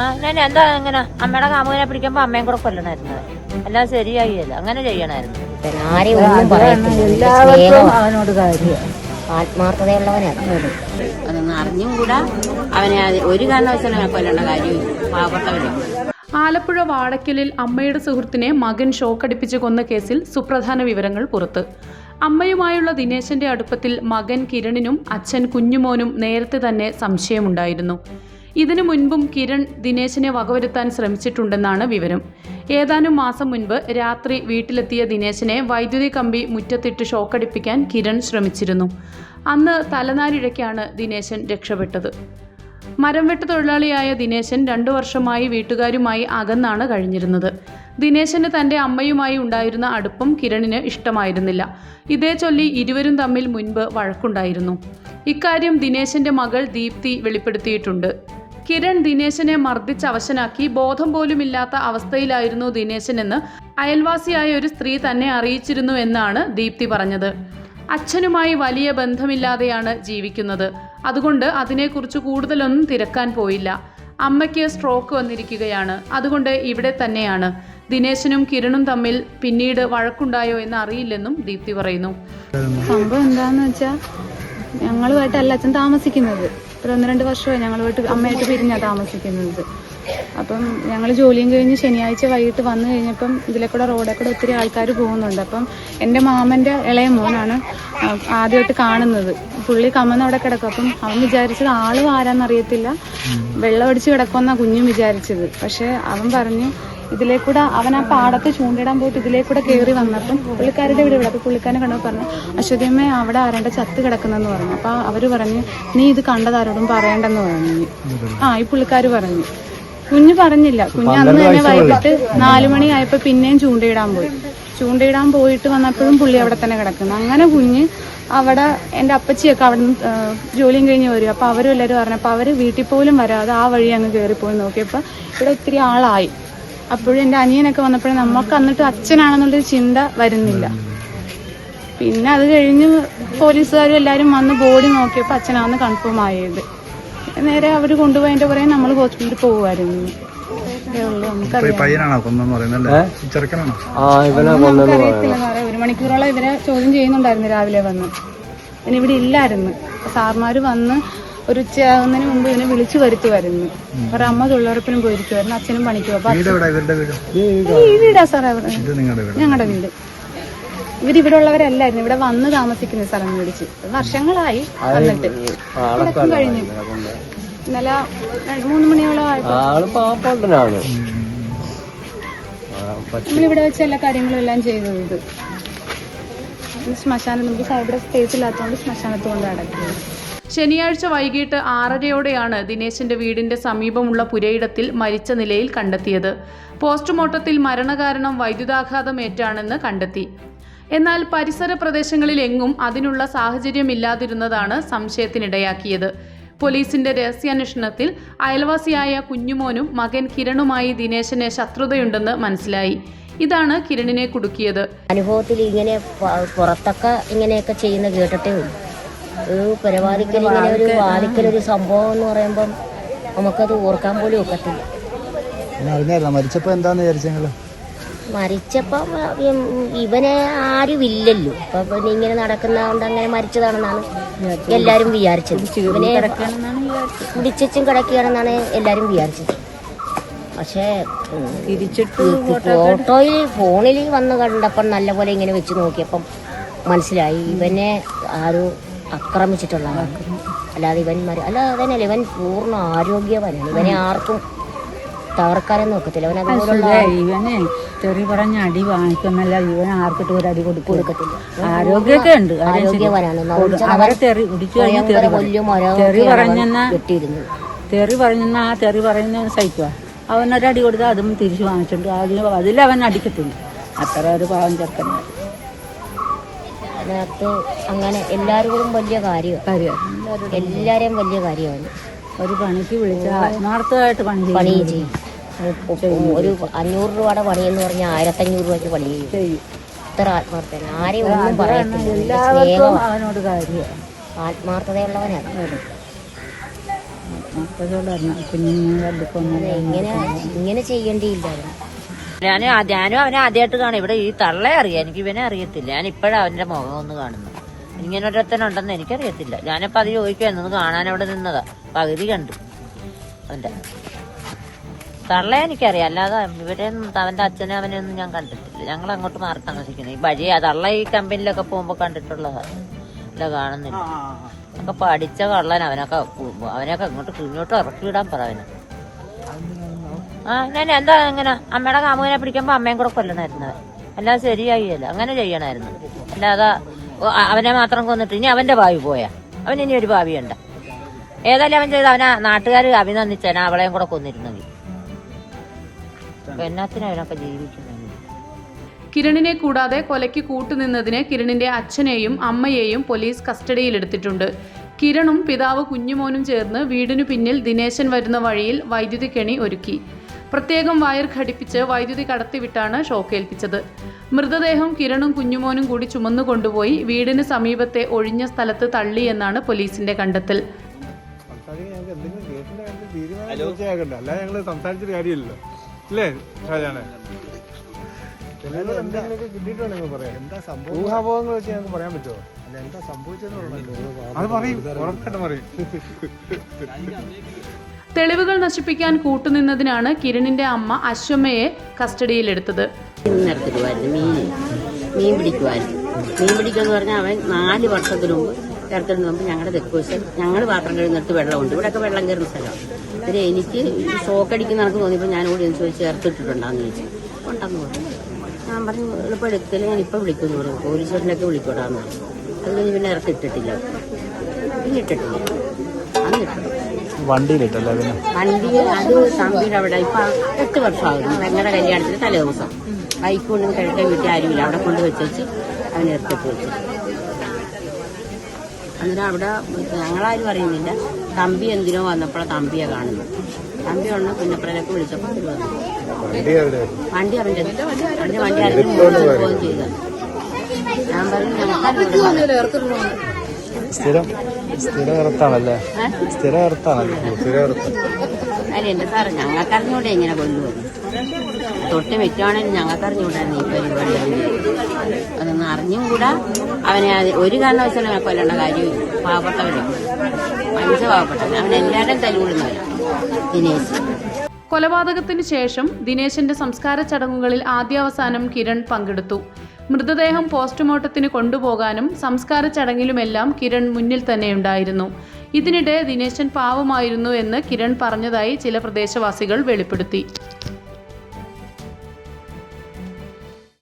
ആ ഞാൻ എന്താ എങ്ങനെ അമ്മയുടെ കാമുകനെ പിടിക്കുമ്പോ അമ്മയും കൂടെ കൊല്ലണായിരുന്നു. എല്ലാം ശരിയായില്ല. അങ്ങനെ ചെയ്യണായിരുന്നു. ആരെയും ഒന്നും പറയത്തില്ല. എല്ലാവർക്കും. അവനോട് കാര്യം. ആത്മാർത്ഥതയുള്ളവനാണ്. അതൊന്നും അറിഞ്ഞും അവനെ ഒരു കാരണവശാലും അവനെ കൊല്ലേണ്ട കാര്യമില്ല. പാവപ്പെട്ടവരെ ആലപ്പുഴ വാടക്കലിൽ അമ്മയുടെ സുഹൃത്തിനെ മകൻ ഷോക്കടിപ്പിച്ച് കൊന്ന കേസിൽ സുപ്രധാന വിവരങ്ങൾ പുറത്ത്. അമ്മയുമായുള്ള ദിനേശന്റെ അടുപ്പത്തിൽ മകൻ കിരണിനും അച്ഛൻ കുഞ്ഞുമോനും നേരത്തെ തന്നെ സംശയമുണ്ടായിരുന്നു. ഇതിനു മുൻപും കിരൺ ദിനേശിനെ വകവരുത്താൻ ശ്രമിച്ചിട്ടുണ്ടെന്നാണ് വിവരം. ഏതാനും മാസം മുൻപ് രാത്രി വീട്ടിലെത്തിയ ദിനേശിനെ വൈദ്യുതി കമ്പി മുറ്റത്തിട്ട് ഷോക്കടിപ്പിക്കാൻ കിരൺ ശ്രമിച്ചിരുന്നു. അന്ന് തലനാരിഴയ്ക്കാണ് ദിനേശൻ രക്ഷപ്പെട്ടത്. മരം വെട്ട് തൊഴിലാളിയായ ദിനേശൻ രണ്ടു വർഷമായി വീട്ടുകാരുമായി അകന്നാണ് കഴിഞ്ഞിരുന്നത്. ദിനേശന് തന്റെ അമ്മയുമായി ഉണ്ടായിരുന്ന അടുപ്പം കിരണിന് ഇഷ്ടമായിരുന്നില്ല. ഇതേ ചൊല്ലി ഇരുവരും തമ്മിൽ മുൻപ് വഴക്കുണ്ടായിരുന്നു. ഇക്കാര്യം ദിനേശന്റെ മകൾ ദീപ്തി വെളിപ്പെടുത്തിയിട്ടുണ്ട്. കിരൺ ദിനേശനെ മർദ്ദിച്ച് അവശനാക്കി. ബോധം പോലുമില്ലാത്ത അവസ്ഥയിലായിരുന്നു ദിനേശനെന്ന് അയൽവാസിയായ ഒരു സ്ത്രീ തന്നെ അറിയിച്ചിരുന്നു എന്നാണ് ദീപ്തി പറഞ്ഞത്. അച്ഛനുമായി വലിയ ബന്ധമില്ലാതെയാണ് ജീവിക്കുന്നത്. അതുകൊണ്ട് അതിനെക്കുറിച്ച് കൂടുതലൊന്നും തിരക്കാൻ പോയില്ല. അമ്മയ്ക്ക് സ്ട്രോക്ക് വന്നിരിക്കുകയാണ്. അതുകൊണ്ട് ഇവിടെ തന്നെയാണ്. ദിനേശനും കിരണും തമ്മിൽ പിന്നീട് വഴക്കുണ്ടായോ എന്ന് അറിയില്ലെന്നും ദീപ്തി പറയുന്നു. സംഭവം എന്താന്ന് വെച്ചാൽ ഞങ്ങളുമായിട്ടല്ല അച്ഛൻ താമസിക്കുന്നത്. ഒരു ഒന്ന് രണ്ട് വർഷമായി ഞങ്ങളുമായിട്ട് അമ്മയായിട്ട് പിരിഞ്ഞാണ് താമസിക്കുന്നത്. അപ്പം ഞങ്ങൾ ജോലിയും കഴിഞ്ഞ് ശനിയാഴ്ച വൈകിട്ട് വന്നു കഴിഞ്ഞപ്പം ഇതിലെ കൂടെ റോഡിൽ കൂടെ ഒത്തിരി ആൾക്കാർ പോകുന്നുണ്ട്. അപ്പം എന്റെ മാമന്റെ ഇളയ മോനാണ് ആദ്യമായിട്ട് കാണുന്നത്. പുള്ളി കമ്മന്ന് അവിടെ കിടക്കും. അപ്പം അവൻ വിചാരിച്ചത് ആൾ ആരാന്നറിയത്തില്ല. വെള്ളം അടിച്ച് കിടക്കുമെന്നാണ് കുഞ്ഞും വിചാരിച്ചത്. പക്ഷേ അവൻ പറഞ്ഞു ഇതിലേ കൂടെ അവൻ ആ പാടത്ത് ചൂണ്ടിടാൻ പോയിട്ട് ഇതിലേ കൂടെ കയറി വന്നപ്പം പുള്ളിക്കാരുടെ ഇവിടെ ഇവിടെ അപ്പം പുള്ളിക്കാരനെ കണ്ടപ്പോൾ പറഞ്ഞു അശ്വതിയമ്മ അവിടെ ആരണ്ട ചത്ത് കിടക്കുന്നെന്ന് പറഞ്ഞു. അപ്പോൾ അവർ പറഞ്ഞു നീ ഇത് കണ്ടതാരോടും പറയണ്ടെന്ന് പറഞ്ഞു. ആ ഈ പുള്ളിക്കാർ പറഞ്ഞു. കുഞ്ഞ് പറഞ്ഞില്ല. കുഞ്ഞ് അന്ന് തന്നെ വൈകിട്ട് നാലു മണി ആയപ്പോ പിന്നെയും ചൂണ്ടയിടാൻ പോയി. ചൂണ്ടയിടാൻ പോയിട്ട് വന്നപ്പോഴും പുള്ളി അവിടെ തന്നെ കിടക്കുന്നു. അങ്ങനെ കുഞ്ഞ് അവിടെ എന്റെ അപ്പച്ചിയൊക്കെ അവിടെ നിന്ന് ജോലിയും കഴിഞ്ഞ് വരും. അപ്പോൾ അവരും എല്ലാവരും പറഞ്ഞപ്പോൾ അവർ വീട്ടിൽ പോലും വരാതെ ആ വഴി അങ്ങ് കയറിപ്പോയി നോക്കിയപ്പോൾ ഇവിടെ ഒത്തിരി ആളായി. അപ്പോഴും എന്റെ അനിയനൊക്കെ വന്നപ്പോഴും നമുക്ക് എന്നിട്ട് അച്ഛനാണെന്നുള്ളൊരു ചിന്ത വരുന്നില്ല. പിന്നെ അത് കഴിഞ്ഞ് പോലീസുകാരും എല്ലാവരും വന്ന് ബോഡി നോക്കിയപ്പോൾ അച്ഛനാണെന്ന് കൺഫേം ആയത്. നേരെ അവർ കൊണ്ടുപോയതിന്റെ പുറകെ നമ്മൾ ഹോസ്പിറ്റലിൽ പോകുമായിരുന്നു ഒരു മണിക്കൂറോളം ഇവരെ ചോദ്യം ചെയ്യുന്നുണ്ടായിരുന്നു രാവിലെ വന്ന്. പിന്നെ ഇവിടെ ഇല്ലായിരുന്നു. സാർമാര് വന്ന് ഒരു ഉച്ചയാകുന്നതിന് മുമ്പ് ഇവനെ വിളിച്ചു വരുത്തുമായിരുന്നു അവരുടെ അമ്മ തൊഴിലുറപ്പിനും പോയിരിക്കുമായിരുന്നു അച്ഛനും പണിക്കും അപ്പൊ വീട്? സാറേ ഞങ്ങളുടെ വീട്. ഇവരിവിടെ ഉള്ളവരല്ലായിരുന്നു ഇവിടെ വന്ന് താമസിക്കുന്ന സ്ഥലം മേടിച്ച്. വർഷങ്ങളായി വന്നിട്ട്. ഇതൊക്കെ കഴിഞ്ഞു. ഇന്നലെ രണ്ട് മൂന്ന് മണിയോളം നമ്മളിവിടെ വെച്ച് എല്ലാ കാര്യങ്ങളും എല്ലാം ചെയ്തത് ശ്മശാനം നമുക്ക് ഇവിടെ സ്പേസ് ഇല്ലാത്തതുകൊണ്ട് ശ്മശാനത്ത് കൊണ്ട് അടക്കുന്നത് ശനിയാഴ്ച വൈകിട്ട് ആറരയോടെയാണ് ദിനേശിന്റെ വീടിന്റെ സമീപമുള്ള പുരയിടത്തിൽ മരിച്ച നിലയിൽ കണ്ടെത്തിയത്. പോസ്റ്റ്മോർട്ടത്തിൽ മരണകാരണം വൈദ്യുതാഘാതമേറ്റാണെന്ന് കണ്ടെത്തി. എന്നാൽ പരിസര പ്രദേശങ്ങളിലെങ്ങും അതിനുള്ള സാഹചര്യമില്ലാതിരുന്നതാണ് സംശയത്തിനിടയാക്കിയത്. പോലീസിന്റെ രഹസ്യാന്വേഷണത്തിൽ അയൽവാസിയായ കുഞ്ഞുമോനും മകൻ കിരണുമായി ദിനേശന് ശത്രുതയുണ്ടെന്ന് മനസ്സിലായി. ഇതാണ് കിരണിനെ കുടുക്കിയത്. അനുഭവത്തിൽ ഇങ്ങനെ പുറത്തൊക്കെ ഇങ്ങനെയൊക്കെ ചെയ്യുന്ന കേട്ടിട്ടേ ഉള്ളൂ. ഒരു പരിപാടിക്കൽ ഇങ്ങനെ ഒരു വാദിക്കൽ ഒരു സംഭവം എന്ന് പറയുമ്പം നമുക്കത് ഓർക്കാൻ പോലും ഒക്കത്തില്ല. മരിച്ചപ്പോ എന്താന്ന് വിചാരിച്ചെങ്കിൽ? മരിച്ചപ്പം ഇവനെ ആരും ഇല്ലല്ലോ. അപ്പൊ പിന്നെ ഇങ്ങനെ നടക്കുന്നതുകൊണ്ട് അങ്ങനെ മരിച്ചതാണെന്നാണ് എല്ലാരും വിചാരിച്ചത്. ഇവനെ കുടിച്ചും കിടക്കുകയാണെന്നാണ് എല്ലാരും വിചാരിച്ചത്. പക്ഷേ തിരിച്ചിട്ട് ഫോട്ടോയിൽ ഫോണിൽ വന്ന് കണ്ടപ്പം നല്ലപോലെ ഇങ്ങനെ വെച്ച് നോക്കിയപ്പം മനസ്സിലായി. ഇവനെ ആരും ആക്രമിച്ചിട്ടുള്ള അല്ലാതെ ഇവൻ മരി അല്ല അതന്നെയല്ല ഇവൻ പൂർണ ആരോഗ്യവാനാണ്. ഇവനെ ആർക്കും തകർക്കാനൊന്നും നോക്കത്തില്ല. അവൻ അതുപോലുള്ള ഇവനെ തെറി പറഞ്ഞ അടി വാങ്ങിക്കുന്നല്ല ഇവൻ ആർക്കിട്ട് ഒരു അടി കൊടുക്കും കൊടുക്കത്തില്ല. ആരോഗ്യമൊക്കെ ഉണ്ട് ആരോഗ്യവാനാണ്. അവരെ തെറി തെറി തെറി പറഞ്ഞെന്നാ കെട്ടിയിരുന്നു തെറി പറഞ്ഞെന്നാ ആ തെറി പറയുന്ന സഹിക്കുക അടി കൊടുത്താൽ അതും തിരിച്ചു വാങ്ങിച്ചിട്ടുണ്ട് അതിന് അവൻ അടിക്കത്തില്ല. അത്ര ഒരു പാവം ചെറുക്കന്മാർ അതിനകത്ത് അങ്ങനെ എല്ലാവരോടും വലിയ കാര്യമാണ് കാര്യം എല്ലാരെയും വലിയ കാര്യമാണ് ഒരു പണിക്ക് വിളിച്ച ആത്മാർത്ഥമായിട്ട് പണി പണി ചെയ്യും. ഒരു അഞ്ഞൂറ് രൂപയുടെ പണി എന്ന് പറഞ്ഞാൽ ആയിരത്തഞ്ഞൂറ് രൂപയ്ക്ക് പണി ചെയ്യും. ഇത്ര ആത്മാർത്ഥത ആരെയും ഒന്നും പറയത്തില്ല. അവനോട് കാര്യം. ആത്മാർത്ഥതയുള്ളവനാണ്. ഇങ്ങനെ ഇങ്ങനെ ചെയ്യേണ്ടിയില്ലായിരുന്നു ഞാൻ ഞാനും അവനെ ആദ്യമായിട്ട് കാണും. ഇവിടെ ഈ തള്ളെ അറിയാം. എനിക്ക് ഇവനെ അറിയത്തില്ല. ഞാൻ ഇപ്പോഴാണ് അവന്റെ മുഖം ഒന്ന് കാണുന്നു ഇങ്ങനെ ഒരത്തനുണ്ടെന്ന് എനിക്കറിയത്തില്ല. ഞാനിപ്പോ അത് ചോദിക്കുക ഒന്ന് കാണാൻ അവിടെ നിന്നതാ. പകുതി കണ്ടു. അവന്റെ തള്ളെ എനിക്കറിയാം. അല്ലാതെ ഇവരെ അവന്റെ അച്ഛനെ അവനെ ഒന്നും ഞാൻ കണ്ടിട്ടില്ല. ഞങ്ങൾ അങ്ങോട്ട് മാറി താമസിക്കുന്നത് ഈ വഴി തള്ള ഈ കമ്പനിയിലൊക്കെ പോകുമ്പോ കണ്ടിട്ടുള്ളതാണ് ഇല്ല കാണുന്നില്ല. ഒക്കെ പഠിച്ച കള്ളൻ അവനൊക്കെ അവനൊക്കെ ഇങ്ങോട്ട് കിഴിഞ്ഞോട്ട് ഇറക്കി വിടാൻ പറ അവന്. ആ ഞാൻ എന്താ അങ്ങനെ അമ്മയുടെ കാമുകനെ പിടിക്കുമ്പോ അമ്മയും കൂടെ കൊല്ലണമായിരുന്നു അല്ലാതെ ശരിയായില്ല. അങ്ങനെ ചെയ്യണമായിരുന്നു അല്ലാതെ അവനെ മാത്രം കൊന്നിട്ട് ഇനി അവന്റെ ഭാവി പോയാ? അവൻ ഇനി ഒരു ഭാവിയുണ്ട്. ഏതായാലും അവൻ ചെയ്ത് അവനെ നാട്ടുകാർ അഭിനന്ദിച്ചേന അവളെയും കൂടെ കൊന്നിരുന്നെങ്കിൽ. എന്നാത്തിനാ അവനൊക്കെ ജീവിക്കുന്നത്? കിരണിനെ കൂടാതെ കൊലയ്ക്ക് കൂട്ടുനിന്നതിന് കിരണിന്റെ അച്ഛനെയും അമ്മയെയും പോലീസ് കസ്റ്റഡിയിലെടുത്തിട്ടുണ്ട്. കിരണും പിതാവ് കുഞ്ഞുമോനും ചേർന്ന് വീടിനു പിന്നിൽ ദിനേശൻ വരുന്ന വഴിയിൽ വൈദ്യുതി കെണി ഒരുക്കി. പ്രത്യേകം വയർ ഘടിപ്പിച്ച് വൈദ്യുതി കടത്തിവിട്ടാണ് ഷോക്കേൽപ്പിച്ചത്. മൃതദേഹം കിരണും കുഞ്ഞുമോനും കൂടി ചുമന്നു കൊണ്ടുപോയി വീടിന് സമീപത്തെ ഒഴിഞ്ഞ സ്ഥലത്ത് തള്ളിയെന്നാണ് പോലീസിന്റെ കണ്ടെത്തൽ. അല്ല ഞങ്ങൾ സംസാരിച്ചിട്ട് കാര്യമില്ലല്ലോ. അല്ലേ ഷാജാനെ? എന്തെങ്കിലുമൊക്കെ കിട്ടിയിട്ടുണ്ടെങ്കിൽ പറയാം. എന്താ സംഭവം? ഊഹാഭോഗങ്ങൾ വെച്ച് ഞങ്ങൾക്ക് പറയാൻ പറ്റുമോ? അല്ല എന്താ അത് പറയും. ഉറപ്പായിട്ടും പറയും. തെളിവുകൾ നശിപ്പിക്കാൻ കൂട്ടുനിന്നതിനാണ് കിരണിന്റെ അമ്മ അശ്വമ്മയെ കസ്റ്റഡിയിലെടുത്തത്. മീൻ മീൻ. പിടിക്കുമായിരുന്നു. മീൻ പിടിക്കുക എന്ന് പറഞ്ഞാൽ അവൻ നാല് വർഷത്തിന് മുമ്പ് ചേർത്തിന് മുമ്പ് ഞങ്ങളുടെ തെക്കുവശം ഞങ്ങൾ പാത്രം കഴിഞ്ഞിടത്ത് വെള്ളമുണ്ട്. ഇവിടെയൊക്കെ വെള്ളം കയറുന്ന സ്ഥലമാണ്. പിന്നെ എനിക്ക് ഷോക്കടിക്കുന്ന കണക്ക് തോന്നിയപ്പോൾ ഞാൻ കൂടി എന്ന് ചോദിച്ചു ചേർത്തിട്ടുണ്ടോന്ന് ചോദിച്ചു. ഉണ്ടെന്ന് പറഞ്ഞു ഞാൻ പറഞ്ഞു എളുപ്പം എടുത്തില്ല ഞാൻ ഇപ്പം വിളിക്കുമെന്ന് പറഞ്ഞു. പോലീസ് സ്റ്റേഷനിലൊക്കെ വിളിക്കൂടാന്ന് പറഞ്ഞു. അത് കഴിഞ്ഞ് പിന്നെ ഇറക്കി ഇട്ടിട്ടില്ല. പിന്നെ ഇട്ടിട്ടില്ല. അന്ന് ഇട്ടു വണ്ടിയിലിട്ടല്ലേ പിന്നെ? അത് തമ്പിയുടെ അവിടെ ഇപ്പൊ എട്ട് വർഷമാകുന്നു. ഞങ്ങളുടെ കല്യാണത്തിന് തലേ ദിവസം ബൈക്ക് കൊണ്ടുവന്ന് കിഴക്കൻ വീട്ടിൽ ആരുമില്ല. അവിടെ കൊണ്ട് വെച്ചു അവനെ എടുത്തിട്ട് വെച്ചു. അന്നേരം അവിടെ ഞങ്ങളാരും അറിയുന്നില്ല. തമ്പി എന്തിനോ വന്നപ്പോഴാണ് തമ്പിയെ കാണുന്നത്. തമ്പി ഉള്ള പുന്നപ്പുറയിലേക്ക് വിളിച്ചപ്പോൾ അവർ വന്നു. വണ്ടി അവന്റെ അവന്റെ വണ്ടി ആരെങ്കിലും പോവുകയും ചെയ്തത് ഞാൻ പറഞ്ഞു ഞങ്ങൾക്ക് സ്ഥിരം സ്ഥിര ഇറത്താണല്ലേ സ്ഥിരം ഇറത്താണല്ലേ സ്ഥിരം ഇറത്ത് അല്ല എന്റെ സാറ്. ഞങ്ങൾക്കറിഞ്ഞൂടെ ഇങ്ങനെ കൊല്ലുമെന്ന് തൊട്ട് വെക്കുവാണെങ്കിൽ ഞങ്ങൾക്കറിഞ്ഞൂടായിരുന്നു ഈ പരിപാടി. അതൊന്നും അറിഞ്ഞും കൂടാ അവനെ ഒരു കാരണവശാലും അവനെ കൊല്ലേണ്ട കാര്യമില്ല. പാവപ്പെട്ടവരെ മനസ്സ് പാവപ്പെട്ടവൻ അവൻ എല്ലാവരുടെയും തല്ലുകൊള്ളുന്നവരാണ് ദിനേശ്. കൊലപാതകത്തിന് ശേഷം ദിനേശന്റെ സംസ്കാര ചടങ്ങുകളിൽ ആദ്യാവസാനം കിരൺ പങ്കെടുത്തു. മൃതദേഹം പോസ്റ്റ്മോർട്ടത്തിന് കൊണ്ടുപോകാനും സംസ്കാര ചടങ്ങിലുമെല്ലാം കിരൺ മുന്നിൽ തന്നെ ഉണ്ടായിരുന്നു. ഇതിനിടെ ദിനേശൻ പാവമായിരുന്നു എന്ന് കിരൺ പറഞ്ഞതായി ചില പ്രദേശവാസികൾ വെളിപ്പെടുത്തി.